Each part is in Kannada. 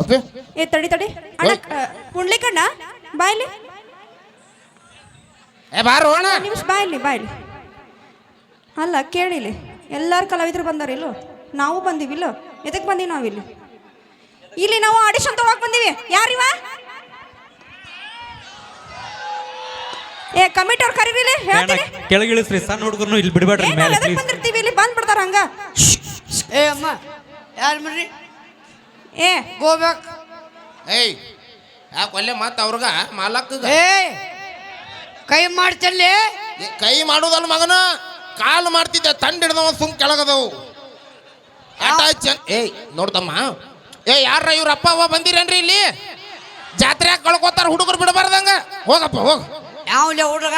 ಅಪ್ಪೆ ಏ ತಡಿ ತಡಿ. ಅಣ್ಣ ಕುಂಡ್ಲಿಕಣ್ಣ ಬಾಯ್ಲಿ ಏ ಬಾರೋ ಅಣ್ಣ. ನಿಮಿಷ ಬಾಯ್ಲಿ ಬಾಯ್ಲಿ ಅಲ್ಲ ಕೇಳಿಲಿ ಎಲ್ಲರೂ ಕಲಾವಿದರು ಬಂದಾರ ಇಲ್ಲೋ? ನಾವು ಬಂದೀವಿಲ್ಲೋ ಎದಕ್ಕೆ ಬಂದೀವಿ ನಾವು ಇಲ್ಲಿ? ಇಲ್ಲಿ ನಾವು ಆಡಿಷನ್ ತಗೊಳಕ್ ಬಂದೀವಿ. ಯಾರಿವ ಏ ಕಮಿಟಿ ಅವ್ರು ಕರೀರಿಲಿ ಹೇಳ್ತೀನಿ. ಕೆಳಗಿಳಿಸ್ರಿ ಸಣ್ಣ ಹುಡುಗರು ಇಲ್ಲಿ ಬಿಡಬೇಡ್ರಿ ಮೇಲೆ ಬಂದಿರ್ತೀವಿ ಇಲ್ಲಿ? ಬಂದ್ ಬಿಡ್ತಾರ ಹಂಗ. ಏ ಅಮ್ಮ. ಯಾರು ಮರ್ರಿ? ಏ ಗೋಬ್ಯಾಕ್ ಏಯ್ ಯಾಕೆ ಒಲ್ಲೆ ಮತ್ತೆ ಅವ್ರಗ? ಮಾಲಕ್ಕ ಏ ಕೈ ಮಾಡ್ತಲ್ಲಿ ಕೈ ಮಾಡೋದಲ್ಲ ಮಗನ? ಕಾಲು ಮಾಡ್ತಿದ್ದೆ ತಂಡ ಹಿಡ್ದವ ಸುಮ್ ಕೆಳಗದವು. ಏಯ್ ನೋಡ್ದಮ್ಮ. ಏ ಯಾರ ಇವ್ರ ಅಪ್ಪ ಅವ್ವ ಬಂದಿರೇನ್ರಿ ಇಲ್ಲಿ? ಜಾತ್ರೆ ಕಳ್ಕೊತಾರ ಹುಡುಗರು ಬಿಡಬಾರ್ದಂಗ? ಹೋಗಪ್ಪ ಹೋಗ. ಯಾವ್ಲೆ ಹುಡುಗ?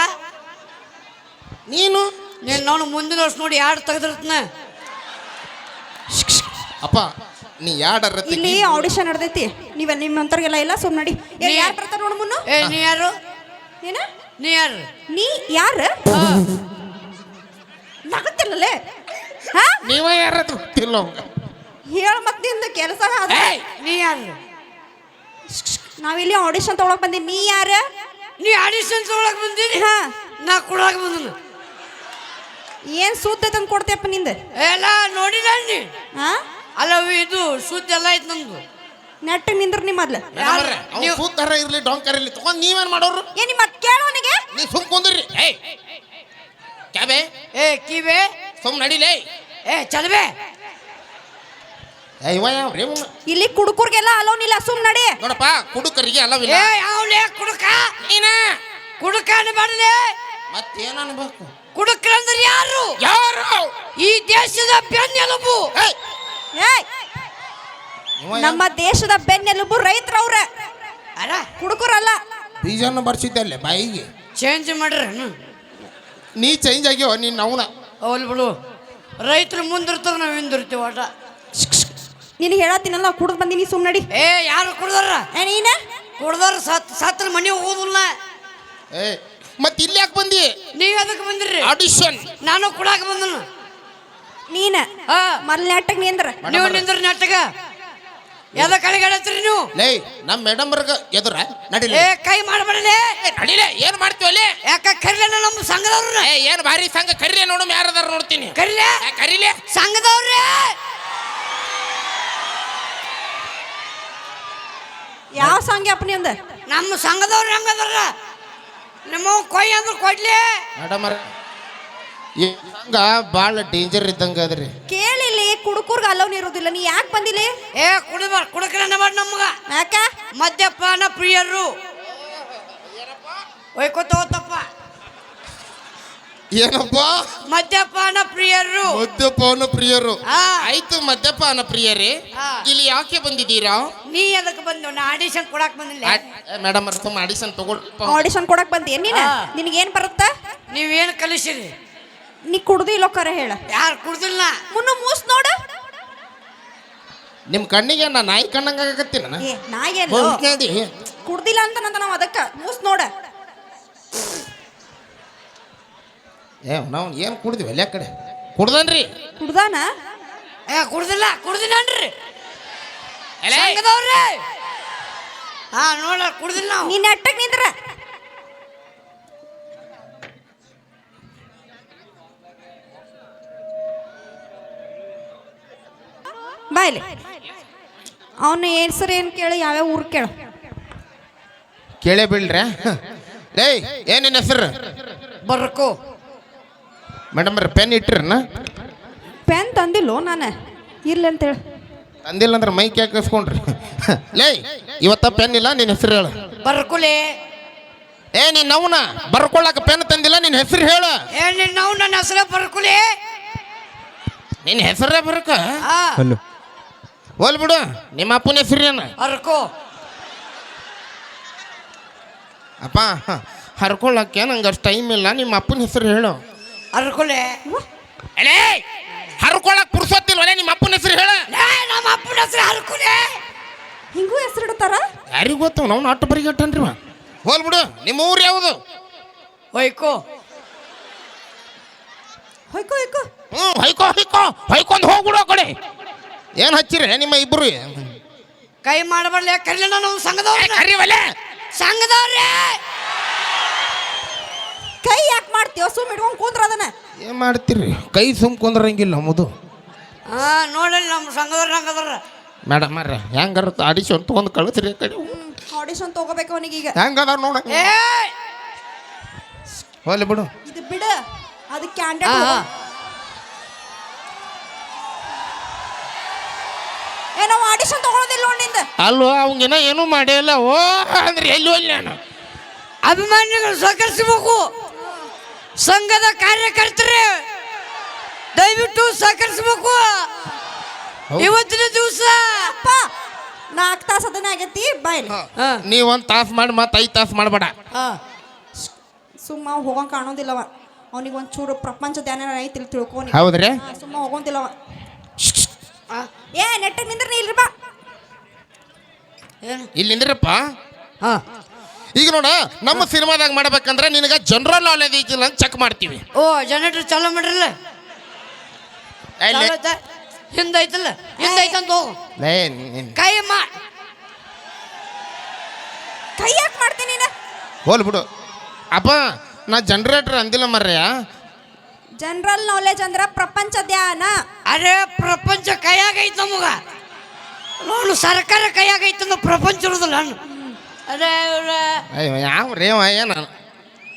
ನೀನು? ನೀನು ನಾನು ಮುಂದಿನ ವರ್ಷ ನೋಡಿ ಯಾರು ತೆಗೆದಿರ್ತನ. ಅಪ್ಪ ನೀ ಯಾಡರ ಇಲ್ಲಿ ಆಡಿಷನ್ ನಡೆದೈತಿ. ನೀವ ನಿಮ್ಮಂತವ್ರಿಗೆಲ್ಲ ಇಲ್ಲ ಸುಮ್ ನಡಿ. ಏ ಯಾರು ಬರ್ತಾರ ನೋಡು ಮುನ್ನು? ಏ ನೀ ಯಾರು? ಏನ ನೀ ಯಾರು? ನೀ ಯಾರ? ನಗತ್ತಿಲ್ಲಲೇ ಹಾ? ನೀವ ಯಾರ ಗೊತ್ತಿಲ್ಲ ಅವಂಗ ಹೇಳ ಮತ್ತಿಂದ ಕೆಲಸ ಏಯ್ ನೀ ಯಾರು? ನಾವಿಲ್ಲಿ ಆಡಿಷನ್ ತಗೊಳಕ್ ಬಂದಿ ನೀ ಯಾರು? ನೀ ಆಡಿಷನ್ ತಗೊಳಕ್ ಬಂದೀನಿ? ಹಾ. ನಾ ಕೊಡಕ್ ಬಂದನು. ಏನ್ ಸೂತ್ತ ತಂದ್ ಕೊಡ್ತೇಪ್ಪ ನಿಂದ? ಎಲ್ಲ ನೋಡಿಲ್ಲ ನೀ. ಹಾ? ಅಲ್ಲ ಇದು ಸುದ್ದಿ ಎಲ್ಲ ಐತ್ ನಮ್ದು. ನೆಟ್ಟ ನಿಂದ್ರ ನಿಮ್ಮ ಮೊದ್ಲ. ನೀವು- ಸೂತರ ಇರ್ಲಿ ಡೊಂಕರ್ ಇರ್ಲಿ ತಗೊಂಡ್ ನೀವೇನ್ ಮಾಡೋರು? ಏ ನಿಮ್ಮ ಕೇಳು ಅವನಿಗೆ. ನೀ ಸುಮ್ ಕುಂದ್ರಿ. ಏಯ್ ಕ್ಯಾಬೆ? ಏ ಕಿವೆ? ಸುಮ್ ನಡಿಲೇ. ಏ ಚಲಬೆ ಏ ಇವ ಯಾವ್ರಿ ಇವ್ನು? ಇಲ್ಲಿ ಕುಡುಕರ್ಗೆಲ್ಲ ಅಲೋನ್ ಇಲ್ಲ ಸುಮ್ ನಡಿ. ನೋಡಪ್ಪ ಕುಡುಕರಿಗೆ ಅಲ್ಲವಿಲ್ಲ ಏ ಯಾ ಕುಡುಕ? ನೀನ? ಕುಡುಕ ಅನ್ಬಾರ್ಲೆ ಮತ್ತೇನ್ ಅನ್ಬೇಕು? ಕುಡುಕ್ರಂದ್ರೆ ಯಾರು? ಯಾರು? ಈ ದೇಶದ ಬೆನ್ನೆಲುಬು. ಏಯ್ ನಮ್ಮ ದೇಶದ ಬೆನ್ನೆಲುಬು ರೈತರವ್ರ. ಅಲ್ಲ. ಕುಡುಕರಲ್ಲ. ಬೀಜನ ಬರ್ಸಿದ್ದಲ್ಲ ಬಾಯಿಗೆ. ಚೇಂಜ್ ಮಾಡ್ರಿ. ನೀ ಚೇಂಜ್ ಆಗ್ಯವ ನೀನ್ ಅವನ ಅವಲ್ ಬಿಡು. ರೈತರು ಮುಂದಿರ್ತಾರ ನಾವು ಹಿಂದಿರ್ತೀವಿ ಆಟ. ನೀನು ಹೇಳತ್ತೀನಲ್ಲ ಕುಡಿದು ಬಂದಿನಿ ಸುಮ್ ನಡಿ. ಏ ಯಾರು ಕುಡ್ದಾರ? ಏ ನೀನ? ಕುಡ್ದಾರ ಸತ್ ಸತ್ರ ಮನೆ ಹೋಗುದಿಲ್ಲ. ಏ ಮತ್ತೆ ಇಲ್ಲಿ ಯಾಕೆ ಬಂದಿ? ನೀವ್ ಅದಕ್ಕೆ ಬಂದಿರಿ ಆಡಿಷನ್ ನಾನು ಕುಡಾಕ ಬಂದನು. ನೀನ? ಆ. ಮೊದ್ಲ ನೆಟ್ಟಗ್ ನಿಂದ್ರ ನೀವು ನಿಂದ್ರ ನೆಟ್ಟಗ ಎದ ಕಡೆಗಡತ್ರಿ ನೀವು? ಲೇ ನಮ್ಮ ಮೇಡಮ್ರಗ ಎದುರ? ನಡಿಲೆ. ಏ ಕೈ ಮಾಡಬೇಡಲೆ. ನಡಿಲೆ ಏನ್ ಮಾಡ್ತೀವಿ ಅಲ್ಲಿ? ಯಾಕ ಕರಿಲೇನ ನಮ್ಮ ಸಂಘದವ್ರನ್ನ? ಏ ಏನ್ ಭಾರಿ ಸಂಘ. ಕರಿಲೆ ನೋಡು ಯಾರದಾರ ನೋಡ್ತೀನಿ. ಕರಿಲೆ? ಏ, ಕರೀಲೆ. ಸಂಘದವ್ರೇ? ಯಾವ ಸಾಂಗ್ ಅಪ್ಪ ನಿಂದ ನಮ್ಮ ಸಂಘದವ್ರು ಹೆಂಗದಾರ? ನಿಮ್ಮ ಕೊಯ್ ಅಂದ್ರೆ ಕೊಡ್ಲಿ. ಮೇಡಮರ್ ಸಂಘ ಭಾಳ ಡೇಂಜರ್ ಇದ್ದಂಗ ಅದ್ರಿ ಕೇಳಿಲ್ಲಿ ಕುಡುಕರ್ಗ ಅಲೋನ್ ಇರೋದಿಲ್ಲ ನೀ ಯಾಕೆ ಬಂದಿಲಿ? ಏ ಕುಡಿದ ಕುಡಕ್ರನ್ನ ಮಾಡಿ ನಮ್ಗ. ಯಾಕ? ಮದ್ಯಪಾನ ಪ್ರಿಯರು. ಒಯ್ಕೋತ ಹೋತಪ್ಪ. ಏನಪ್ಪ? ಮದ್ಯಪಾನ ಪ್ರಿಯರು. ಮದ್ಯಪಾನ ಪ್ರಿಯರು. ಆ. ಆಯ್ತು ಮದ್ಯಪಾನ ಪ್ರಿಯರೇ. ಇಲ್ಲಿ ಯಾಕೆ ಬಂದಿದ್ದೀರಾ? ನೀ ಅದಕ್ಕೆ ಬಂದು ನಾ ಆಡಿಷನ್ ಕೊಡಕ್ ಬಂದಿಲ್ಲ. ಮೇಡಮ್ ಅರ್ಥ ಆಡಿಷನ್ ತಗೊಳ್ ಆಡಿಷನ್ ಕೊಡಕ್ ಬಂದಿ ನೀನ? ಹಾ. ನಿನಗೇನ್ ಬರುತ್ತ? ನೀವೇನು ಕಲಿಸಿರಿ? ನೀ ಕುಡ್ದು ಇಲ್ಲೋ ಕರೆ ಹೇಳ. ಯಾರು ಕುಡ್ದಿಲ್ಲ? ಮುನ್ನ ಮೂಸ್ ನೋಡು. ನಿಮ್ ಕಣ್ಣಿಗೆ ನಾ ನಾಯಿ ಕಣ್ಣಂಗ ಆಗತ್ತಿಲ್ಲ ಏ ನಾಯೇನು ಕುಡ್ದಿಲ್ಲ ಅಂತ ನಂತ ನಾವು ಅದಕ್ಕ. ಮೂಸ್ ನೋಡ. ಏ ನಾವು ಏನು ಕುಡ್ದಿವಿ ಎಲ್ಲ ಕಡೆ? ಕುಡ್ದನ್ರಿ. ಕುಡ್ದಾನ? ಏ ಕುಡ್ದಿಲ್ಲ ಕುಡ್ದಿಲ್ಲನ್ರಿ ಸಂಘದವ್ರೇ. ಹಾ ನೋಡ ಕುಡ್ದಿಲ್ಲ ನೀನ್ ಅಟ್ಟಕ್ ನೆಟ್ಟಗ್ ಬಾಯ್ಲಿ. ಅವನ ಹೆಸರು ಏನು ಕೇಳು ಯಾವ್ಯಾವ ಊರು ಕೇಳು. ಕೇಳೇ ಬೀಳ್ರ ಏಯ್ ಏನೇನು ಹೆಸರು? ಬರ್ಕೋ. ಮೇಡಮ್ ಪೆನ್ ಇಟ್ಟಿರನ ಪೆನ್ ತಂದಿಲ್ಲೋ ನಾನು. ಇರ್ಲಿ ಅಂತೇಳಿ ತಂದಿಲ್ಲ ಅಂದ್ರೆ ಮೈಕ್ ಯಾಕೆ ಕಸ್ಕೊಂಡ್ರಿ ಲೇ ಇವತ್ತ ಪೆನ್ ಇಲ್ಲ ನಿನ್ನ ಹೆಸರು ಹೇಳು. ಬರ್ಕೊಲೆ. ಏ ನೀನ್ ಅವನ ಬರ್ಕೊಳಕ ಪೆನ್ ತಂದಿಲ್ಲ ನಿನ್ನ ಹೆಸರು ಹೇಳು. ಏ ನಿನ್ನ ನಾವು ನನ್ನ ಹೆಸರೇ ಬರ್ಕೊಲೆ. ನಿನ್ನ ಹೆಸರೇ ಬರ್ಕ? ಹಾ ಹಲೋ ಹೋಲ್ ಬಿಡು. ನಿಮ್ಮ ಅಪ್ಪನ ಹೆಸರು ಏನು ಹರ್ಕೋ. ಅಪ್ಪ ಹರ್ಕೊಳ್ಳಕ್ಕೆ ನಂಗೆ ಅಷ್ಟು ಟೈಮ್ ಇಲ್ಲ. ನಿಮ್ಮ ಅಪ್ಪನ ಹೆಸರು ಹೇಳು. ಹರ್ಕೊಲೆ ಅಲೇ ಹರ್ಕೊಳಕ್ ಪುರ್ಸೊತ್ತಿಲ್ವಲ್ಲ ನಿಮ್ಮ ಅಪ್ಪನ ಹೆಸರು ಹೇಳು. ನಮ್ಮ ಅಪ್ಪನ ಹೆಸರು ಹರ್ಕೊಲೆ ಹಿಂಗೂ ಹೆಸರು ಇಡ್ತಾರ? ಯಾರಿಗೂ ಗೊತ್ತು? ನಾವು ಬರಿ ಬರಿಗಟ್ಟನ್ರಿ ಹೋಲ್ ಬಿಡು. ನಿಮ್ಮ ಊರು ಯಾವುದು? ಹೊಯ್ಕೋ. ಹೊಯ್ಕೋ ಹೊಯ್ಕೋ. ಹ್ಞೂ ಹೊಯ್ಕೋ ಹೊಯ್ಕೋ. ಹೊಯ್ಕೊಂದು ಹೋಗ್ಬಿಡೋ ಕಡೆ. ಏನು ಹಚ್ಚಿರಿ ನಿಮ್ಮ ಇಬ್ರು? ಕೈ ಮಾಡಬಾರ್ಲೆ ಕರಿಲಿಲ್ಲ ನಾವು ಸಂಘದವ್ರ. ಕರಿವಲೆ ಸಂಘದವ್ರೆ! ಕೈ ಯಾಕೆ ಮಾಡ್ತೀವ ಸುಮ್ ಇಟ್ಕೊಂಡು ಕುಂದ್ರ ಅದನ್ನ. ಏನ್ ಮಾಡ್ತೀರಿ? ಕೈ ಸುಮ್ ಕುಂದ್ರಂಗಿಲ್ಲ ನಮ್ಮದು. ಹಾ ನೋಡಲಿ ನಮ್ಮ ಸಂಘದವ್ರ ಹಂಗದಾರ ಮೇಡಮ್ ಅರ್ರ ಹೆಂಗಾರ ಆಡಿಷನ್ ತೊಗೊಂಡು ಕಳಿಸ್ರಿ ಕಡೆ. ಆಡಿಷನ್ ತಗೋಬೇಕು ಅವನಿಗೀಗ ಹೆಂಗದ ನೋಡ ಏ ಹೋಗ್ಲಿ ಬಿಡು. ಇದು ಬಿಡು. ಅದು ಕ್ಯಾಂಡಿಡೇಟ್ ಹಾ ಏ ನಾವು ಆಡಿಷನ್ ತಗೊಳೋದಿಲ್ಲ ನೋಡಿಂದ ಅಲ್ವೋ ಅವಂಗೇನ ಏನೂ ಮಾಡಿಲ್ಲ ಓ ಅಂದ್ರೆ ಎಲ್ಲಿ ಹೋಗ್ಲಿ ನಾನು? ಅಭಿಮಾನಿಗಳು ಸಹಕರಿಸಬೇಕು. ಸಂಘದ ಕಾರ್ಯಕರ್ತರೇ ದಯವಿಟ್ಟು ಸಹಕರಿಸಬೇಕು. ಇವತ್ತಿನ ದಿವಸ. ಅಪ್ಪ ನಾಲ್ಕು ತಾಸು ಅದನ್ನ ಆಗೈತಿ? ಬಾಯ್ಲಿ ನೀ ಒಂದು ತಾಸು ಮಾಡಿ ಮತ್ತೆ ಐದು ತಾಸು ಮಾಡಬೇಡ. ಸುಮ್ಮ ಹೋಗಂಗೆ ಹೋಗಂಗ್ ಕಾಣೋದಿಲ್ಲವ. ಅವನಿಗೆ ಒಂದು ಚೂರು ಪ್ರಪಂಚ ಧ್ಯಾನ ಐತಿ ತಿಳ್ಕೊನಿ ಹೌದ್ರಿ? ಸುಮ್ಮ ಹೋಗೋದಿಲ್ಲವ ಏ ನೆಟ್ಟ ನಿಂದ್ರ ಇಲ್ರಿ ಬಾ. ಇಲ್ಲಿ ನಿಂದ್ರಪ್ಪ? ಹಾ. ಈಗ ನೋಡ ನಮ್ಮ ಸಿನಿಮಾದಾಗ ಮಾಡ್ಬೇಕಂದ್ರೆ ನಿನಗೆ ಜನರಲ್ ನಾಲೆಜ್ ಐತಿಲ್ಲ ಅಂತ ಚೆಕ್ ಮಾಡ್ತೀವಿ. ಓ ಜನರೇಟರ್ ಚಾಲೂ ಮಾಡ್ರಲ್ಲ? ಅಲ್ಲೇ. ಹಿಂದೈತಲ್ಲ? ಹಿಂದೈತಂತ ಹೋಗು. ಕೈ ಮಾ ಕೈ ಯಾಕೆ ಮಾಡ್ತೀನಿ ನೀನು? ಹೋಲ್ ಬಿಡು. ಅಪ್ಪ ನಾ ಜನರೇಟರ್ ಅಂದಿಲ್ಲ ಮರ್ಯ ಜನರಲ್ ನಾಲೆಜ್ ಅಂದ್ರ ಪ್ರಪಂಚ ಧ್ಯಾನ. ಅರೆ ಪ್ರಪಂಚ ಕೈಯಾಗೈತೆ ನಮಗ. ನೋಡು ಸರ್ಕಾರ ಕೈಯಾಗೈತೆ ಅಂದ್ರೆ ಪ್ರಪಂಚ ಇರೋದಿಲ್ಲ ಅದೇ ಇವ್ರ- ಅಯ್ಯೋ ಯಾವ ರೇವ ಏನ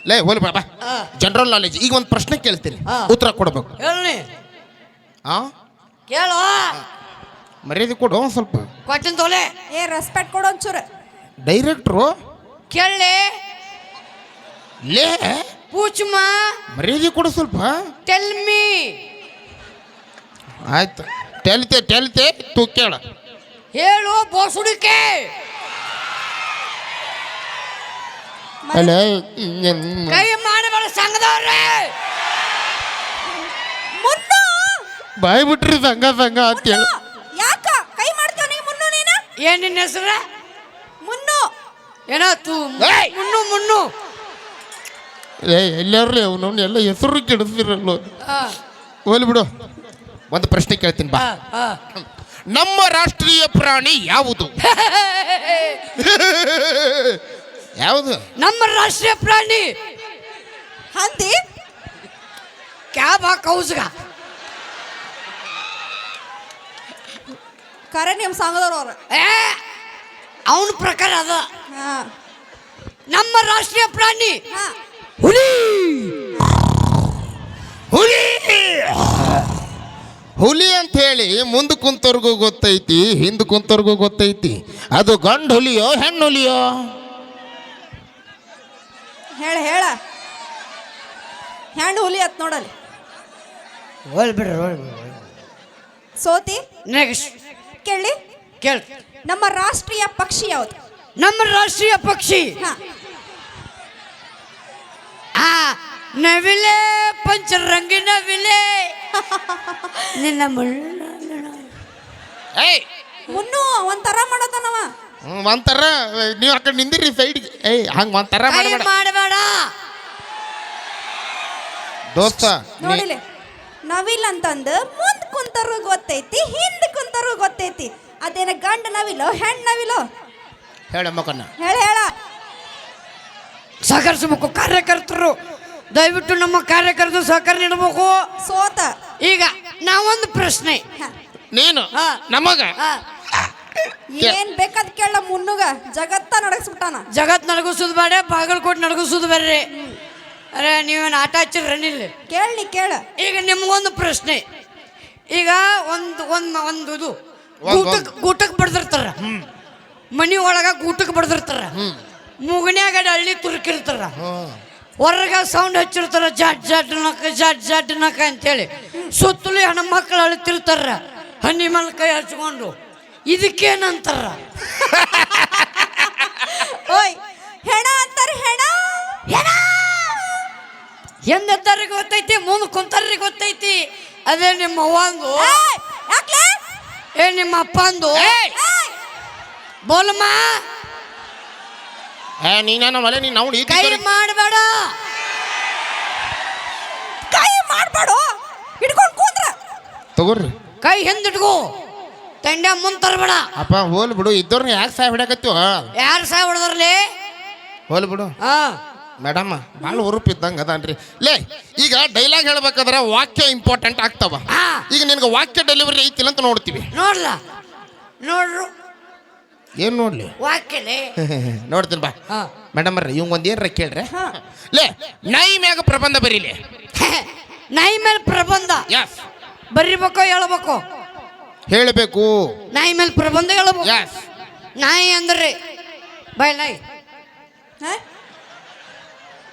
ಲೇ ಹೋಲ್ ಆ. ಜನರಲ್ ನಾಲೆಜ್ ಈಗ ಒಂದು ಪ್ರಶ್ನೆ ಕೇಳ್ತೀನಿ. ಆ. ಉತ್ತರ ಕೊಡ್ಬೇಕು. ಹೇಳಿ ಆ? ಕೇಳು. ಮರ್ಯಾದೆ ಕೊಡು ಒಂದ್ ಸ್ವಲ್ಪ. ಕೊಟ್ಟಿನ ತೋಲೆ. ಏ ರೆಸ್ಪೆಕ್ಟ್ ಕೊಡು ಒಂಚೂರು. ಡೈರೆಕ್ಟ್ರು ಕೇಳಿ ಲೇ ಪೂಚ್ಮ ಮರ್ಯಾದೆ ಕೊಡು ಸ್ವಲ್ಪ. ಟೆಲ್ ಮೀ ಆಯ್ತು. ಟೆಲ್ತೆ ಟೆಲ್ತೆ ತೂ ಕೇಳ. ಹೇಳು ಬೋಸುಡಿಕೆ. ಅಲ್ಲ ಕೈ ಮಾಡಬೇಡ ಸಂಘದವ್ರೆ. ಮುನ್ನು. ಬಾಯ್ ಬಿಟ್ರಿ ಸಂಘ ಸಂಘ ಅಂತ ಹೇಳಿ. ಯಾಕ? ಕೈ ಮಾಡ್ತೀವ ನೀ ಮುನ್ನು ನೀನು? ಏನ್ ನಿನ್ನ ಹೆಸರ? ಮುನ್ನು. ಏನೋ ತೂ ಏಯ್! ಮುನ್ನು ಮುನ್ನು. ಏ ಎಲ್ಲಾರ್ರಿ ಅವನು? ಎಲ್ಲ ಹೆಸರು ಕೆಡಿಸ್ತಿರಲ್ಲ ಹೋಲಿ ಬಿಡು. ಒಂದು ಪ್ರಶ್ನೆ ಕೇಳ್ತೀನಿ ಬಾ. ನಮ್ಮ ರಾಷ್ಟ್ರೀಯ ಪ್ರಾಣಿ ಯಾವುದು? ಯಾವುದು? ನಮ್ಮ ರಾಷ್ಟ್ರೀಯ ಪ್ರಾಣಿ. ಹಂದಿ. ಕ್ಯಾಬ್ ಹಾಕೌಸ್ಗ ಕರೆ ನಿಮ್ಮ ಸಂಘದವ್ರು ಅವ್ರು. ಏ ಅವನ ಪ್ರಕಾರ ಅದ. ಹಾ. ನಮ್ಮ ರಾಷ್ಟ್ರೀಯ ಪ್ರಾಣಿ. ಹಾ. ಹುಲಿ! ಹುಲಿ! ಹುಲಿ ಅಂತ ಹೇಳಿ ಮುಂದೆ ಕುಂತವ್ರಿಗೂ ಗೊತ್ತೈತಿ ಹಿಂದೆ ಕುಂತವ್ರಿಗೂ ಗೊತ್ತೈತಿ. ಅದು ಗಂಡು ಹುಲಿಯೋ ಹೆಣ್ಣು ಹುಲಿಯೋ? ಹೇಳ ಹೇಳ. ಹೆಣ್ಣು ಹುಲಿ ಅತ್ ನೋಡಲ್ಲಿ. ಹೋಲ್ ಬಿಡ್ರಿ. ಸೋತಿ? ನೆಕ್ಸ್ಟ್. ಕೇಳಿ? ಕೇಳಿ. ನಮ್ಮ ರಾಷ್ಟ್ರೀಯ ಪಕ್ಷಿ ಯಾವುದು? ನಮ್ಮ ರಾಷ್ಟ್ರೀಯ ಪಕ್ಷಿ. ಹಾ. ಆ ನವಿಲೆ ಪಂಚರಂಗಿ ನವಿಲೆ. ನಿನ್ನ ಮುಳ್ಳು ಏಯ್! ಮುನ್ನು ಒಂಥರ ಮಾಡತಾನವ ಹ್ಮ್, ಒಂಥರ ನೀವು ಆ ಕಡೆ ನಿಂದಿರಿ ಸೈಡ್ಗೆ. ಏಯ್ ಹಂಗೆ ಒಂಥರ ಕೈ ಮಾಡಬೇಡ. ಮಾಡಬೇಡ. ದೋಸ್ತ ನೀ- ನೋಡಿಲಿ ನವಿಲ್ ಅಂತಂದು ಮುಂದ್ ಕುಂತರು ಗೊತ್ತೈತಿ ಹಿಂದ್ ಕುಂತರು ಗೊತ್ತೈತಿ. ಅದೇನ ಗಂಡ ನವಿಲೋ ಹೆಣ್ ನವಿಲೋ? ಹೇಳ ಮಕ್ಕನ್ನ ಹೇಳ ಹೇಳ. ಸಹಕರಿಸಬೇಕು ಕಾರ್ಯಕರ್ತರು. ದಯವಿಟ್ಟು ನಮ್ಮ ಕಾರ್ಯಕರ್ತರು ಸಹಕಾರ ನೀಡಬೇಕು. ಸೋತ. ಈಗ ನಾವೊಂದು ಪ್ರಶ್ನೆ. ಹ. ನೀನು ಹಾ. ನಮಗ. ಏನ್ ಬೇಕಾದ್ ಕೇಳ ಮುನ್ನುಗ. ಜಗತ್ತ ನಡಗಿಸ್ಬಿಟ್ಟಾನ. ಜಗತ್ ನಡಗಿಸೋದು ಬೇಡ ಬಾಗಲಕೋಟ್ ನಡಗಿಸೋದು ಬೇಡ್ರಿ. ಅರೆ ನೀವೇನು ಆಟ ಹಚ್ಚಿರ ಇಲ್ಲಿ ಕೇಳಿ ಕೇಳ. ಈಗ ನಿಮ್ಗೊಂದು ಪ್ರಶ್ನೆ. ಈಗ ಒಂದು ಒಂದು ಒಂದು ಇದು. ಊಟಕ್ಕೆ ಗೂಟಕ್ಕೆ ಗೂಟಕ್ಕೆ ಬಡ್ದಿರ್ತಾರ. ಮನಿ ಒಳಗ ಗೂಟಕ್ಕೆ ಬಡ್ದಿರ್ತಾರ. ಮುಗನ್ಯಾಗ ಹಳ್ಳಿ ತುರುಕಿರ್ತಾರ. ಹೊರಗ ಸೌಂಡ್ ಹಚ್ಚಿರ್ತಾರ ಜಡ್ ಜಡ್ ನಕ ಜಡ್ ಜಡ್ ನಕ ಅಂತೇಳಿ. ಸುತ್ತಲೂ ಹೆಣ್ಮಕ್ಳು ಅಳ್ತಿರ್ತಾರ ಹನಿ ಮಲ್ ಕೈ ಹಚ್ಕೊಂಡು. ಇದಕ್ಕೇನಂತಾರ? ಓಯ್ ಹೆಣ ಅಂತಾರ ಗೊತ್ತೈತಿ ಮುಂದೆ ಕುಂತಾರ್ರಿ ಗೊತ್ತೈತಿ. ಅದೇ ನಿಮ್ಮ ಅವ್ವಂದು. ಏ ನಿಮ್ಮ ಅಪ್ಪಂದು. ಬೋಲಮ್ಮ ಏ ನೀನ ಮಲೆ ನೀನು ನೋಡಿ ಕೈ ಮಾಡಬೇಡ. ಕೈ ಮಾಡಬೇಡ. ಹಿಡ್ಕೊಂಡು ಕೂತ್ರ. ತಗೋರಿ ಕೈ ಹಿಂದಿಟ್ಕೋ. ತಂಡ್ಯ ಮುಂದ್ ತರಬೇಡ ಅಪ್ಪ ಹೋಲ್ ಬಿಡು. ಇದ್ದವ್ರನ್ನ ಯಾಕೆ ಸಾಯ್ ಹಿಡಕತ್ತೀವ ಯಾರು ಸಾಯ್ ಹೊಡೆದ್ರಲ್ಲಿ ಹೋಲ್ ಬಿಡು. ಹಾ. ಮೇಡಮ್ ಭಾಳ ಉರುಪ್ ಇದ್ದಂಗೆ ಅದಾನ್ರಿ. ಲೇ ಈಗ ಡೈಲಾಗ್ ಹೇಳ್ಬೇಕಾದ್ರೆ ವಾಕ್ಯ ಇಂಪಾರ್ಟೆಂಟ್ ಆಗ್ತಾವ. ಈಗ ನಿನಗೆ ವಾಕ್ಯ ಡೆಲಿವರಿ ಐತಿಲ್ಲ ಅಂತ ನೋಡ್ತೀವಿ. ನೋಡ್ಲ? ನೋಡ್ರು. ಏನ್ ನೋಡ್ಲಿ? ವಾಕ್ಯಲೆ ನೋಡ್ತೀನಿ ಬಾ. ಹಾ. ಮೇಡಮ್ ರೀ ಇವಂಗ ಒಂದ್ ಏನ್ರ ಕೇಳ್ರೆ? ಹಾ. ಲೇ ನಾಯಿ ಮ್ಯಾಗ ಪ್ರಬಂಧ ಬರೀಲಿ ನಾಯಿ ಮೇಲೆ ಪ್ರಬಂಧ? ಯಸ್ ಬರಿಬೇಕೋ ಹೇಳ್ಬೇಕು? ಹೇಳಬೇಕು. ನಾಯಿ ಮೇಲೆ ಪ್ರಬಂಧ ಹೇಳ್ಬೇಕು? ಯಸ್ ನಾಯಿ ಅಂದ್ರೆ? ಬಾಯ್ ನಾಯಿ. ಹಾ?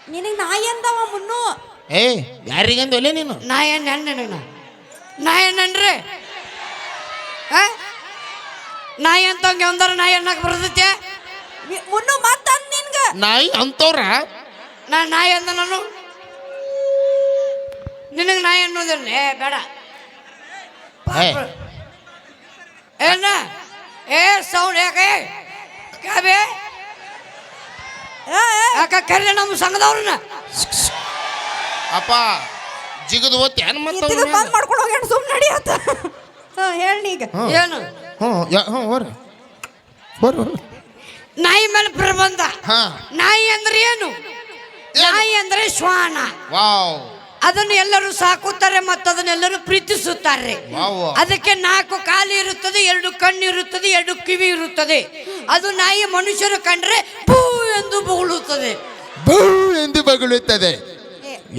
ನಿನಗೆ ನಾಯಿ ಅಂದವ ಮುನ್ನು? ಏ ಯಾರಿಗಂದು ನೀನು? ನಾಯಿ ಅಣ್ಣ ನಾಯಿ ನನ್ರಿ ನಾಯಿ ಅಂತಂಗೆ ಒಂದರ ನಾಯಿ ಅನ್ನಕ್ ಬರ್ತೈತೆ? ಮುನ್ನು ಮತ್ತ ನಿನ್ಗೆ. ನಿನ್ಗ ನಾಯಿ ಅಂತವ್ರ? ನಾ ನಾಯಿ ಅಂದ ನಾನು. ನಿನಗೆ ನಾಯಿ ಅನ್ನೋದಿಲ್ಲ. ಏ ಬೇಡ. ಏ. ಏನ? ಏ ಸೌಂಡ್ ಯಾಕೆ? ಕಾಬೆ ಏ, ಏ, ಯಾಕ ಕರೀಲಿ ನಮ್ಮ ಸಂಘದವ್ರನ್ನ? ಅಪ್ಪ ಜಿಗದು ಓದ್ತಿ ಏನ್ ಇದ್ದಿದ್ದು ಬಂದ್ ಮಾಡ್ಕೊಂಡು ಹೋಗ್ಯಾಣ ಸುಮ್ಮನೆ ನಡಿಯತ್ತ ಹೇಳ್ ಹೇಳಿ ಈಗ ಏನು? ಹ್ಞೂ ಯಾ ಹ್ಞೂ ಬರ್ರಿ. ಹೋರಿ ನಾಯಿ ಮೇಲೆ ಪ್ರಬಂಧ. ಹಾ. ನಾಯಿ ಅಂದ್ರೆ ಏನು? ನಾಯಿ ಅಂದ್ರೆ ಶ್ವಾನ. ವಾವ್. ಅದನ್ನು ಎಲ್ಲರೂ ಸಾಕುತ್ತಾರೆ ಮತ್ತು ಅದನ್ನೆಲ್ಲರೂ ಪ್ರೀತಿಸುತ್ತಾರೆ ಅದಕ್ಕೆ ನಾಲ್ಕು ಕಾಲು ಇರುತ್ತದೆ ಎರಡು ಕಣ್ಣು ಇರುತ್ತದೆ ಎರಡು ಕಿವಿ ಇರುತ್ತದೆ. ಅದು ನಾಯಿ ಮನುಷ್ಯರು ಕಂಡ್ರೆ ಭೂ ಎಂದು ಬೊಗಳುತ್ತದೆ. ಬೂ ಎಂದು ಬಗಳುತ್ತದೆ.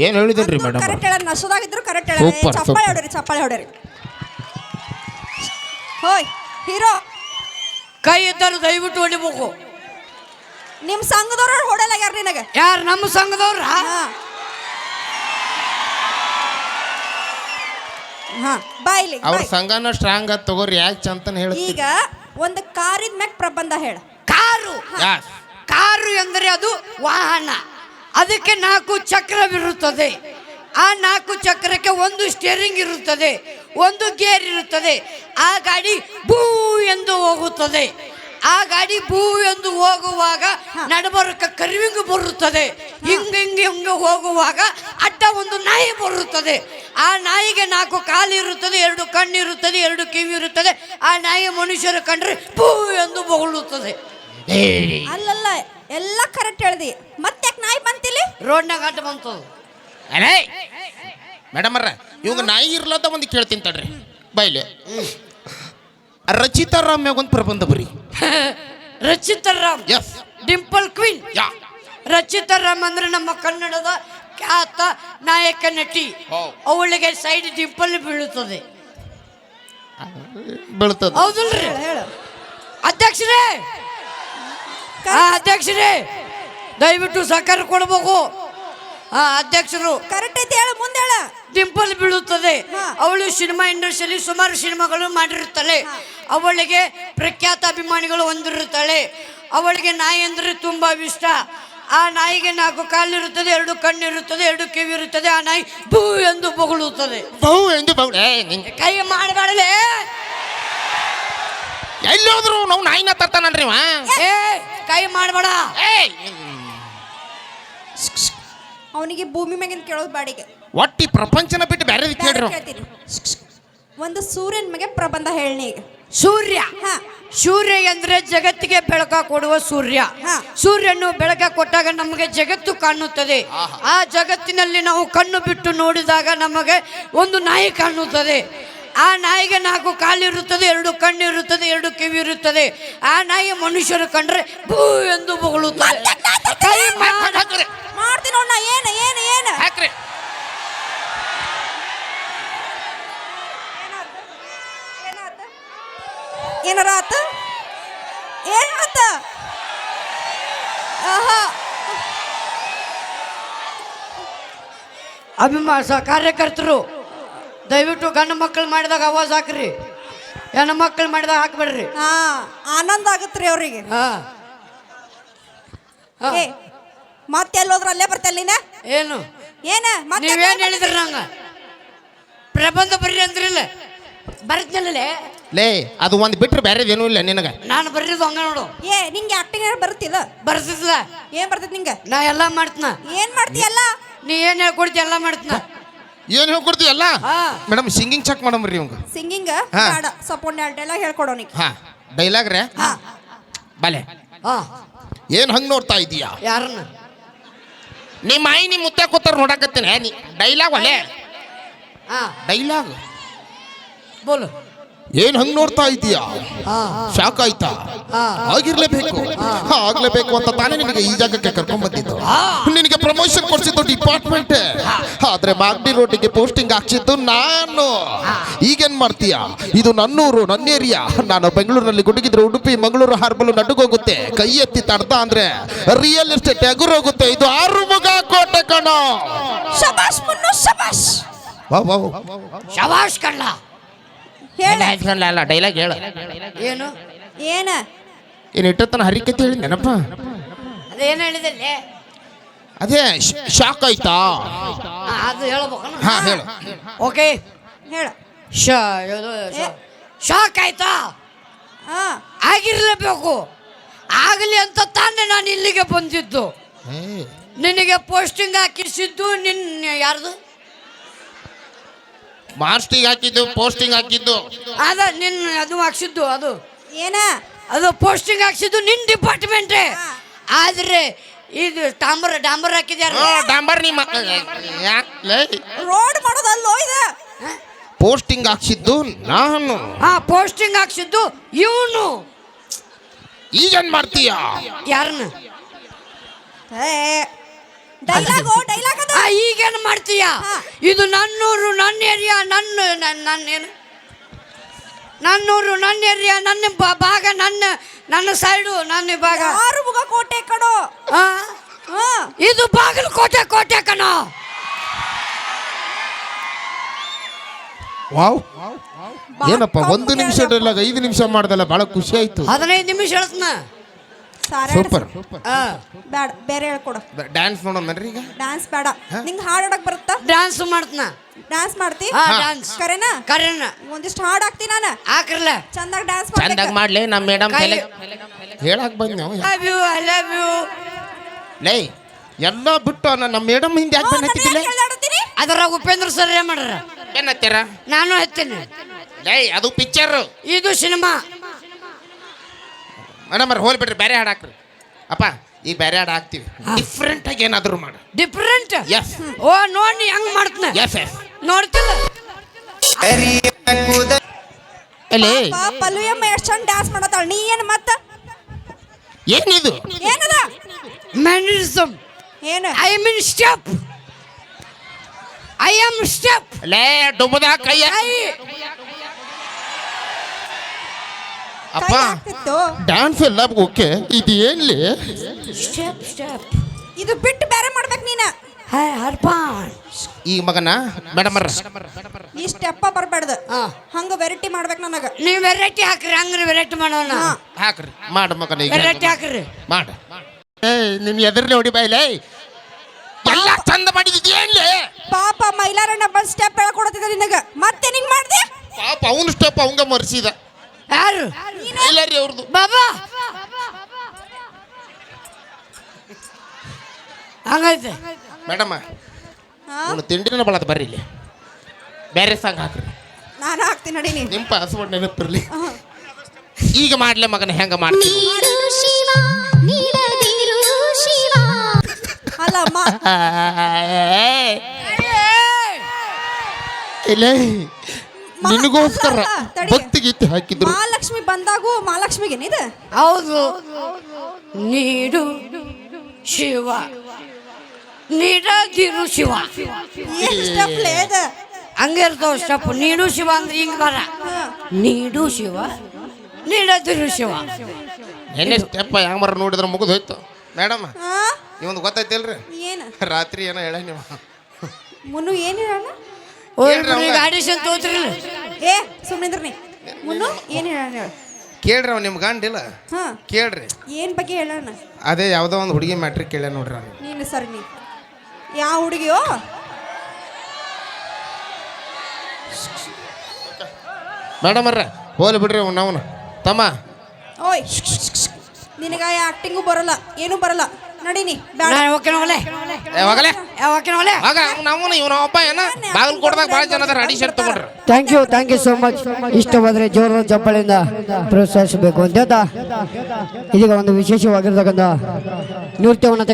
ಏನು ಹೇಳಿದ್ರಿ ಮೇಡಮ್? ಕರೆಕ್ಟ್ ಹೇಳ ನಸುದಾಗಿದ್ರು ಕರೆಕ್ಟ್ ಹೇಳ ಚಪ್ಪಾಳೆ. ಹೊಡ್ರಿ ಚಪ್ಪಾಳೆ ಹೊಡ್ರಿ. ಹೋಯ್. ಹೀರೋ. ಕೈ ಇದ್ದರು ದಯವಿಟ್ಟು ಹೊಡಿಬೇಕು ನಿಮ್ಮ ಸಂಘದವ್ರು ಹೊಡಲ್ಲ ಯಾರು ನಿನಗೆ? ಯಾರು ನಮ್ಮ ಸಂಘದವ್ರ? ಹಾ. ಹಾ ಬಾಯ್ಲಿ ಅವ್ರ ಸಂಘನ ಸ್ಟ್ರಾಂಗ್ ಆಗ ತಗೋರಿ ಯಾಕೆ ಚಂತನ ಹೇಳಿ ಈಗ ಒಂದು ಕಾರಿದ ಮ್ಯಾಕ್ ಪ್ರಬಂಧ ಹೇಳ. ಕಾರು. ಯಾಸ್ ಕಾರು ಎಂದರೆ ಅದು ವಾಹನ. ಅದಕ್ಕೆ ನಾಲ್ಕು ಚಕ್ರವಿರುತ್ತದೆ. ಆ ನಾಲ್ಕು ಚಕ್ರಕ್ಕೆ ಒಂದು ಸ್ಟೇರಿಂಗ್ ಇರುತ್ತದೆ. ಒಂದು ಗೇರ್ ಇರುತ್ತದೆ. ಆ ಗಾಡಿ ಭೂ ಎಂದು ಹೋಗುತ್ತದೆ. ಆ ಗಾಡಿ ಭೂ ಎಂದು ಹೋಗುವಾಗ ನಡಬರಕ ಕರ್ವಿಂಗ್ ಬರುತ್ತದೆ. ಹಿಂಗ ಹಿಂಗ ಹಿಂಗ ಹೋಗುವಾಗ ಅಡ್ಡ ಒಂದು ನಾಯಿ ಬರುತ್ತದೆ. ಆ ನಾಯಿಗೆ ನಾಲ್ಕು ಕಾಲು ಇರುತ್ತದೆ ಎರಡು ಕಣ್ಣು ಇರುತ್ತದೆ ಎರಡು ಕಿವಿ ಇರುತ್ತದೆ. ಆ ನಾಯಿ ಮನುಷ್ಯರು ಕಂಡ್ರೆ ಭೂ ಎಂದು ಬೊಗಳುತ್ತದೆ. ಅಲ್ಲಲ್ಲ ಎಲ್ಲ ಕರೆಕ್ಟ್ ಹೇಳ್ದಿ. ಮತ್ತೆ ಯಾಕೆ ನಾಯಿ ಬಂತಿಲ್ಲಿ? ರೋಡ್ನಾಗ ಅಡ್ಡ ಬಂತು ಅಲೇ ಮೇಡಮ್ ಅರ್ರ ಇವಾಗ ನಾಯಿ ಇರ್ಲತ್ತ ಒಂದು ಕೇಳ್ತೀನಿ ತಡ್ರಿ. ಬೈಲೆ. ರಚಿತಾ ರಾಮ್ಯಾಗ ಒಂದು ಪ್ರಬಂಧ ಬರಿ? Rachita Ram? Yes dimple queen ಯಾ. ರಚಿತಾ ರಾಮ್ ಅಂದ್ರೆ ನಮ್ಮ ಕನ್ನಡದ ಖ್ಯಾತ ನಾಯಕ ನಟಿ. ಅವಳಿಗೆ ಸೈಡ್ ಡಿಂಪಲ್ ಬೀಳುತ್ತದೆ. ಬೀಳ್ತದ. ಹೌದಲ್ರಿ? ಅಧ್ಯಕ್ಷರೇ! ಆ ಅಧ್ಯಕ್ಷರೇ! ದಯವಿಟ್ಟು ಸಹಕಾರ ಕೊಡ್ಬೇಕು. ಆ ಅಧ್ಯಕ್ಷರು ಕರೆಕ್ಟ್ ಐತಿ ಹೇಳ ಮುಂದೆ ಹೇಳ. ಡಿಂಪಲ್ ಬೀಳುತ್ತದೆ. ಅವಳು ಸಿನಿಮಾ ಇಂಡಸ್ಟ್ರಿಯಲ್ಲಿ ಸುಮಾರು ಸಿನಿಮಾಗಳು ಮಾಡಿರುತ್ತಾಳೆ. ಅವಳಿಗೆ ಪ್ರಖ್ಯಾತ ಅಭಿಮಾನಿಗಳು ಹೊಂದಿರುತ್ತಾಳೆ ಅವಳಿಗೆ ನಾಯಿ ಅಂದರೆ ತುಂಬಾ ಇಷ್ಟ. ಆ ನಾಯಿಗೆ ನಾಲ್ಕು ಕಾಲಿರುತ್ತದೆ ಎರಡು ಕಣ್ಣು ಇರುತ್ತದೆ ಎರಡು ಕಿವಿ ಇರುತ್ತದೆ ಆ ನಾಯಿ ಭೂ ಎಂದು ಬೊಗಳುತ್ತದೆ. ಬಹು ಎಂದು ಬಹು ಏ ನಿಂಗೆ ಕೈ ಮಾಡಬೇಡ ಎಲ್ಲಿ ಹೋದ್ರು ನಾವು ನಾಯಿನ ತರ್ತಾನಲ್ರಿ ಇವ? ಏ ಕೈ ಮಾಡಬೇಡ. ಏಯ್! ಅವನಿಗೆ ಭೂಮಿ ಮ್ಯಾಗಿನ ಕೇಳೋದು ಬಾಡಿಗೆ. ಒಟ್ಟಿ ಪ್ರಪಂಚನ ಬಿಟ್ಟು ಬೇರೆ ಕೇಳ್ರಿ? ಬ್ಯಾರೆ ಕೇಳ್ತೀನಿ ಒಂದು ಸೂರ್ಯನ ಮ್ಯಾಗೆ ಪ್ರಬಂಧ ಹೇಳಿ ಈಗ. ಸೂರ್ಯ. ಹಾ. ಸೂರ್ಯ ಎಂದ್ರೆ ಜಗತ್ತಿಗೆ ಬೆಳಕ ಕೊಡುವ ಸೂರ್ಯ. ಹಾ. ಸೂರ್ಯನು ಬೆಳಕ ಕೊಟ್ಟಾಗ ನಮಗೆ ಜಗತ್ತು ಕಾಣುತ್ತದೆ. ಆ ಜಗತ್ತಿನಲ್ಲಿ ನಾವು ಕಣ್ಣು ಬಿಟ್ಟು ನೋಡಿದಾಗ ನಮಗೆ ಒಂದು ನಾಯಿ ಕಾಣುತ್ತದೆ. ಆ ನಾಯಿಗೆ ನಾಲ್ಕು ಕಾಲಿರುತ್ತದೆ ಎರಡು ಕಣ್ಣು ಇರುತ್ತದೆ ಎರಡು ಕಿವಿ ಇರುತ್ತದೆ ಆ ನಾಯಿ ಮನುಷ್ಯರು ಕಂಡ್ರೆ ಭೂ ಎಂದು ಬೊಗಳುತ್ತದೆ. ಕೈ ಮಾಡ ಮಾಡ್ತೀನಿ ನೋಡ್ ನಾ ಏನು ಏನು ಏನು? ಹಾಕ್ರಿ. ಏನಾರ ಆತ ಏನ್ ಆತ ಆಹಾ. ಅಭಿಮಾಸ ಕಾರ್ಯಕರ್ತರು. ದಯವಿಟ್ಟು ಗಂಡು ಮಕ್ಕಳು ಮಾಡಿದಾಗ ಅವಾಜ್ ಹಾಕ್ರಿ. ಹೆಣ್ಣು ಮಕ್ಕಳು ಮಾಡಿದಾಗ ಹಾಕ್ಬೇಡ್ರಿ. ಹಾ ಆನಂದ ಆಗುತ್ತೆ ಅವ್ರಿಗೆ. ಹಾ. ಏ ಮತ್ತೆ ಎಲ್ಲೋದ್ರ ಅಲ್ಲೇ ಬರ್ತೆ ಅಲ್ಲಿನ? ಏನು? ಏನ ಮತ್ತೆ ಏನು ಹೇಳಿದ್ರಿ ನಂಗ? ಪ್ರಬಂಧ ಬರ್ರಿ ಅಂದ್ರಿಲ್ಲ. ಬರ್ತಿನಲ್ಲೇ ಲೇ ಅದು ಒಂದು ಬಿಟ್ರೆ ಬೇರೆದೇನೂ ಇಲ್ಲ ನಿನಗೆ. ನಾನು ಬರ್ರಿದ್ದು ಹಂಗ ನೋಡು. ಏ ನಿಂಗೆ ಆಕ್ಟಿಂಗ್ ಬರುತ್ತಿಲ್ಲ? ಏನು ಹೇಳ್ಕೊಡ್ತೀಯಲ್ಲ ಹಾ. ಮೇಡಮ್ ಸಿಂಗಿಂಗ್ ಚೆಕ್ ಮಾಡಮ್ರಿ ಇವಂಗ. ಸಿಂಗಿಂಗ್ ಹಾ. ಬೇಡ ಸ್ವಲ್ಪ ಒಂದ್ ಎರಡು ಡೈಲಾಗ್ ಹೇಳ್ಕೊಡೋನಿಗೆ ಹಾ. ಡೈಲಾಗ್ ರೇ? ಹಾ. ಬಲೆ. ಹಾ. ಏನ್ ಹಂಗ್ ನೋಡ್ತಾ ಇದೀಯಾ? ಯಾರನ್ನ? ನಿಮ್ಮ ಆಯಿ ನಿಮ್ಮ ಮುತ್ತ ಕೂತಾರ ನೋಡಕತ್ತೀನಿ. ನೀ ಡೈಲಾಗ್ ಒಲೆ ಹಾ. ಡೈಲಾಗ್ ಬೋಲು. ಏನ್ ಹಂಗ್ ನೋಡ್ತಾ ಇದೀಯಾ? ಶಾಕ್ ಆಯ್ತಾ. ಆಗಿರ್ಲೇಬೇಕು. ಹಾ, ಆಗ್ಲೇಬೇಕು ಅಂತ ತಾನೇ ನಿನಗೆ ಈ ಜಾಗಕ್ಕೆ ಕರ್ಕೊಂಡ್ ಬಂದಿದ್ದು. ನಿನಗೆ ಪ್ರಮೋಷನ್ ಕೊಡ್ಸಿದ್ದು ಡಿಪಾರ್ಟ್ಮೆಂಟ್ ಆದ್ರೆ ಮಾಗಡಿ ರೋಡಿಗೆ ಪೋಸ್ಟಿಂಗ್ ಹಾಕ್ಸಿದ್ದು ನಾನು. ಈಗೇನ್ ಮಾಡ್ತೀಯಾ? ಇದು ನನ್ನೂರು ನನ್ನ ಏರಿಯಾ ನಾನು ಬೆಂಗಳೂರಿನಲ್ಲಿ ಗುಡುಗಿದ್ರೆ ಉಡುಪಿ ಮಂಗಳೂರು ಹಾರ್ಬಲು ನಡುಗೋಗುತ್ತೆ. ಕೈ ಎತ್ತಿ ತಡ್ದ ಅಂದ್ರೆ ರಿಯಲ್ ಎಸ್ಟೇಟ್ ಎಗುರೋಗುತ್ತೆ. ಇದು ಆರು ಮುಗ ಕೋಟೆ ಕಣ. ಶಬಾಷ್ ಕಣ್ಣ ಶಬಾಷ್. ವಾ, ಅಲ್ಲ ಡೈಲಾಗ್ ಹೇಳ. ಏನು? ಏನ? ಏನು ಇಟ್ಟತನ ಹರಿಕತೆ ಹೇಳಿ ನೆನಪ? ಅದೇನು ಹೇಳಿದಲ್ಲ ಅದೇ ಶಾಕ್ ಆಯ್ತಾ? ಅದು ಹೇಳ್ಬೇಕನ ಹಾ ಹೇಳು. ಓಕೆ ಹೇಳ. ಶಾ ಇದು ಶ- ಶಾಕ್ ಆಯ್ತಾ? ಹಾ. ಆಗಿರ್ಲೇಬೇಕು. ಆಗಲಿ ಅಂತ ತಾನೆ ನಾನು ಇಲ್ಲಿಗೆ ಬಂದಿದ್ದು. ನಿನಗೆ ಪೋಸ್ಟಿಂಗ್ ಹಾಕಿಸಿದ್ದು ನಿನ್ನ ಯಾರ್ದು? ಮಾಸ್ಟಿಂಗ್ ಹಾಕಿದ್ದು ಪೋಸ್ಟಿಂಗ್ ಹಾಕಿದ್ದು. ಅದ ನಿನ್ನ ಅದು ಹಾಕ್ಸಿದ್ದು ಅದು. ಏನ? ಅದು ಪೋಸ್ಟಿಂಗ್ ಹಾಕ್ಸಿದ್ದು ನಿನ್ನ ಡಿಪಾರ್ಟ್ಮೆಂಟ್. ಆದ್ರೆ ಇದು ಡಾಂಬರ್ ಡಾಂಬರ್ ಹಾಕಿದ್ಯಾರ? ಡಾಂಬರ್ ನಿಮ್ಮ ರೋಡ್ ಮಾಡೋದಲ್ಲೋ ಇದು ಪೋಸ್ಟಿಂಗ್ ಹಾಕ್ಸಿದ್ದು ನಾನು. ಹಾ ಪೋಸ್ಟಿಂಗ್ ಹಾಕ್ಸಿದ್ದು ಇವನು. ಈಗೇನ್ ಮಾಡ್ತೀಯ? ಯಾರನ್ನ ಡೈಲಾಗು ಡೈಲಾಗ್ ಅದ. ಈಗೇನು ಮಾಡ್ತೀಯ. ಇದು ನನ್ನೂರು ನನ್ನ ಏರಿಯಾ ನನ್ನ ನನ್ನ ನನ್ನೇನು ನನ್ನೂರು ನನ್ನ ಏರಿಯಾ ನನ್ನ ಬ- ಭಾಗ ನನ್ನ ನನ್ನ ಸೈಡು ನನ್ನ ಭಾಗ. ಆರು ಮುಗ ಕೋಟೆ ಕಣೋ? ಇದು ಬಾಗಲಕೋಟೆ ಕೋಟೆ ಕಣೋ. ವಾವ್. ಏನಪ್ಪ ಒಂದು ನಿಮಿಷ ಐದು ನಿಮಿಷ ಮಾಡ್ದಲ್ಲ ಬಹಳ ಖುಷಿ ಆಯ್ತು. ಹದಿನೈದು ನಿಮಿಷ ಹೇಳ್ತನ. ಸೂಪರ್. ಬೇಡ ಬೇರೆ ಹೇಳ್ಕೊಡು. ಡ್ಯಾನ್ಸ್ ನೋಡೋಣ ಈಗ? ಡ್ಯಾನ್ಸ್ ಬೇಡ. ನಿಂಗೆ ಹಾಡ್ ಆಡಕ್ ಬರುತ್ತಾ? ಡ್ಯಾನ್ಸ್ ಮಾಡ್ತನ? ಡ್ಯಾನ್ಸ್ ಮಾಡ್ತಿ. ಡ್ಯಾನ್ಸ್ ಕರೆನಾ? ಕರೆನ. ಒಂದಿಷ್ಟು ಹಾಡ್ ಹಾಕ್ತಿ ನಾನು? ಹಾಕ್ರಲ್ಲ ಚಂದಾಗ ಡ್ಯಾನ್ಸ್ ಚಂದಾಗ ಮಾಡ್ಲಿ ನಮ್ಮ ಮೇಡಮ್ ಹೇಳಕ್ ಬಂದ್ ನಾವು love you I love you ಲೇ ಎಲ್ಲ ಬಿಟ್ಟು ನಮ್ಮ ಮೇಡಮ್ ಹಿಂದೆ ಯಾಕೆ ಮಾಡ್ತೀನಿ ಅದ್ರಾಗ ಉಪೇಂದ್ರ ಸರ್ ಏನ್ ಮಾಡ್ರ ಏನ್ ಹತ್ತೀರ? ನಾನು ಹತ್ತೀನಿ. ಲೇ ಅದು ಪಿಕ್ಚರ್ ಇದು ಸಿನಿಮಾ. ಮೇಡಮ್ ಹೋಲ್ ಬಿಡ್ರಿ ಬೇರೆ ಹಾಡು ಹಾಕ್ರಿ. ಅಪ್ಪ ಈಗ ಬೇರೆ ಹಾಡು ಹಾಕ್ತೀವಿ. ಡಿಫ್ರೆಂಟ್ ಆಗಿ ಏನಾದ್ರು ಮಾಡು. ಡಿಫ್ರೆಂಟ್ ಎಸ್ ಓ ನೋಡಿ ಹೆಂಗ್ ಮಾಡ್ತನ? ಎಸ್ ಎಸ್ ನೋಡ್ತಿಲ್ಲ? ಅಲ್ಲೇ ಪಲ್ಲುಯಮ್ಮ ಎಷ್ಟು ಚಂದ ಡ್ಯಾನ್ಸ್ ಮಾಡತ್ತಾಳ. ನೀ ಏನು ಮತ್ತ? ಏನಿದು? ಏನದ? ಮ್ಯಾನರಿಸಮ್ ಏನು? I mean step I am step ಲೇ ಡುಬ್ಬದ ಕೈಯ. ಐ ಅಪ್ಪ ಡ್ಯಾನ್ಸ್ ಎಲ್ಲ ಓಕೆ ಇದು ಏನ್ಲಿ ಸ್ಟೆಪ್ ಸ್ಟೆಪ್. ಇದು ಬಿಟ್ಟು ಬೇರೆ ಮಾಡ್ಬೇಕು ನೀನ. ಹೇ ಅಪ್ಪ ಈ ಮಗನ ಮೇಡಮ್ ಈ ಸ್ಟೆಪ್ಪ ಬರಬೇಡ್ದು. ಹಾ. ಹಂಗ ವೆರೈಟಿ ಮಾಡ್ಬೇಕು ನನಗ. ನೀವು ವೆರೈಟಿ ಹಾಕ್ರಿ ಹಂಗ್ರಿ ವೆರೈಟಿ ಮಾಡೋಣ. ಹಾಕ್ರಿ. ಮಾಡು ಮಗನ ಈಗ. ವೆರೈಟಿ ಹಾಕ್ರಿ. ಮಾಡು. ಏಯ್ ನಿನ್ ಎದುರ್ಲಿ ಹೊಡಿ ಬಾಯ್ಲೆ ಎಲ್ಲ ಚಂದ ಮಾಡಿದ್ದು ಏನ್ಲಿ ಪಾಪ ಮೈಲಾರಣ್ಣ ಬಂದ್ ಸ್ಟೆಪ್ ಹೇಳ್ಕೊಡತ್ತಿದ್ದ ನಿನಗ. ಮತ್ತೆ ನಿಂಗ್ ಮಾಡ್ದೆ? ಪಾಪ ಅವನು ಸ್ಟೆಪ್ ಅವಂಗ ಮರ್ಸಿದ. ಯಾರು? ಇಲ್ಲ ರೀ ಅವ್ರದ್ದು ಬಾಬಾ. ಹಂಗೈತೆ ಮೇಡಮ್ ಹಾ ಅವನು ತಿಂಡಿನ ಬಳದ ಬರ್ರಿ ಇಲ್ಲಿ. ಬೇರೆ ಸಾಂಗ್ ಹಾಕ್ರಿ. ನಾನು ಹಾಕ್ತೀನಿ ನಡಿ ನೀ ನಿಮ್ಮ ಪಾಸ್ವರ್ಡ್ ನೆನಪಿರ್ಲಿ. ಈಗ ಮಾಡ್ಲೆ ಮಗನ ಹೆಂಗ ಮಾಡ್ತೀನಿ ಅಲ್ಲಮ್ಮ. ಇಲ್ಲ. ನಿನಗೋಸ್ಕರ ಗೀತೆ ಹಾಕಿದ್ರು. ಮಹಾಲಕ್ಷ್ಮಿ ಬಂದಾಗೂ ಮಹಾಲಕ್ಷ್ಮಿಗೇನಿದು ಹೌದು. ನೀಡು ಶಿವ. ನೀಡದಿರು ಶಿವ. ಏನು ಸ್ಟೆಪ್ ಲೇದ ಹಂಗೆ ಇರ್ತಾವ ಸ್ಟೆಪ್ ನೀಡು ಶಿವ ಅಂದ್ರೆ ಹಿಂಗ್ ಬರ. ನೀಡು ಶಿವ ನೀಡದಿರು ಶಿವ. ಎಣ್ಣೆ ಸ್ಟೆಪ್ ಹೆಂಗ್ ಮರ ನೋಡಿದ್ರೆ ಮುಗಿದು ಹೋಯ್ತು. ಮೇಡಮ್ ಇವೊಂದು ಇವಂದು ಗೊತ್ತೈತಿಲ್ರಿ ಏನು? ರಾತ್ರಿ ಏನೋ ಹೇಳ ನೀವು. ಮುನ್ನು ಏನು ಹೇಳ ಹೇಳ್ರಿ ಅವಂಗ. ಆಡಿಷನ್ ತೋತ್ರಿಲ್ಲ ಏ ಸುಮ್ಮನಿದ್ರ ಮುನ್ನು ಏನು ಹೇಳ ಹೇಳ ಕೇಳ್ರಿ ನಿಮ್ಮ ನಿಮ್ ಗಂಡಿಲ್ಲ ಹಾಂ. ಕೇಳ್ರಿ. ಏನು ಬಗ್ಗೆ ಹೇಳೋಣ? ಅದೇ ಯಾವುದೋ ಒಂದು ಹುಡುಗಿ ಮ್ಯಾಟ್ರಿಕ್ ಕೇಳ ನೋಡ್ರಿ ಅವ್ನು. ನೀನು ಸರಿ ನೀ. ಯಾವ ಹುಡುಗಿಯೋ? ಮೇಡಮ್ ಅವ್ರ ಹೋಲಿ ಬಿಡ್ರಿ ಅವ್ನು ತಮ್ಮ. ಓಯ್ ನಿನಗ ಆಕ್ಟಿಂಗು ಬರಲ್ಲ ಏನೂ ಬರಲ್ಲ. ನಡೀನಿ ಓಕೆ ಹೋಗಲೆ ಏ ಹೋಗಲೇ ಓಕೆ ಹೋಗಲೆ ಆಗ ನಾವು ಇವನ ಒಬ್ಬ ಏನ? ಭಾಳ ಜನ ಅದರ ಅಡಿ ಶರ್ಟ್ ತಗೊಂಡ್ರು. Thank you thank you so much ಇಷ್ಟವಾದರೆ ಜೋರ ಚಪ್ಪಳಿಂದ ಪ್ರೋತ್ಸಾಹಿಸಬೇಕು ಅಂತ ಹೇಳ್ತಾ. ಇದೀಗ ಒಂದು ವಿಶೇಷವಾಗಿರ್ತಕ್ಕಂಥ ನೃತ್ಯವನ್ನು